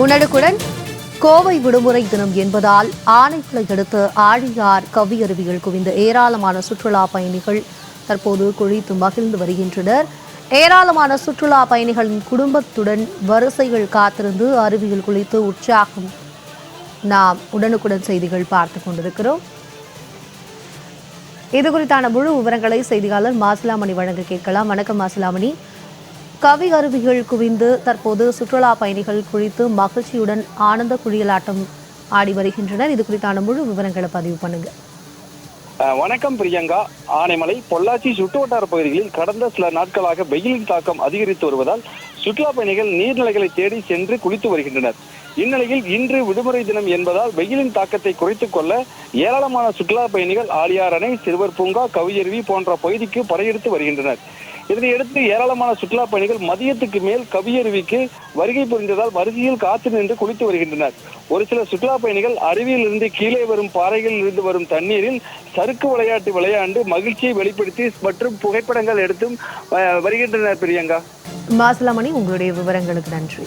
உன்னடுக்குடன் கோவை விடுமுறை தினம் என்பதால் ஆனைக்குளை அடுத்து ஆழியார் கவியருவியில் குவிந்த ஏராளமான சுற்றுலா பயணிகள் தற்போது குழித்து மகிழ்ந்து வருகின்றனர். ஏராளமான சுற்றுலா பயணிகளின் குடும்பத்துடன் வரிசைகள் காத்திருந்து அருவியில் குளித்து உற்சாகம் நாம் உடனுக்குடன் செய்திகள் பார்த்து கொண்டிருக்கிறோம். இது குறித்தான முழு விவரங்களை செய்தியாளர் மாசிலாமணி வழங்க கேட்கலாம். வணக்கம் மாசிலாமணி. கவி அருவிகள் குவிந்து தற்போது சுற்றுலா பயணிகள் குளித்து மகிழ்ச்சியுடன் ஆனந்த குழியலாட்டம் ஆடி வருகின்றனர். இது குறித்தான முழு விவரங்களை பதிவு பண்ணுங்க. வணக்கம் பிரியங்கா. ஆனைமலை பொள்ளாச்சி சுற்றுவட்டார பகுதிகளில் கடந்த சில நாட்களாக வெயிலின் தாக்கம் அதிகரித்து வருவதால் சுற்றுலா பயணிகள் நீர்நிலைகளை தேடி சென்று குளித்து வருகின்றனர். இந்நிலையில் இன்று விடுமுறை தினம் என்பதால் வெயிலின் தாக்கத்தை குறைத்துக் கொள்ள ஏராளமான சுற்றுலா பயணிகள் ஆழியார் அணை சிறுவர் பூங்கா கவியருவி போன்ற பகுதிக்கு படையெடுத்து வருகின்றனர். இதனையடுத்து ஏராளமான சுற்றுலா பயணிகள் மதியத்துக்கு மேல் கவியருவிக்கு வருகை புரிந்ததால் வரிசையில் காத்து நின்று குளித்து வருகின்றனர். ஒரு சில சுற்றுலா பயணிகள் அருவியில் இருந்து கீழே வரும் பாறைகளில் இருந்து வரும் தண்ணீரில் சறுக்கு விளையாட்டு விளையாண்டு மகிழ்ச்சியை வெளிப்படுத்தி மற்றும் புகைப்படங்கள் எடுத்தும் வருகின்றனர் பிரியங்கா. மாசலாமணி உங்களுடைய விவரங்களுக்கு நன்றி.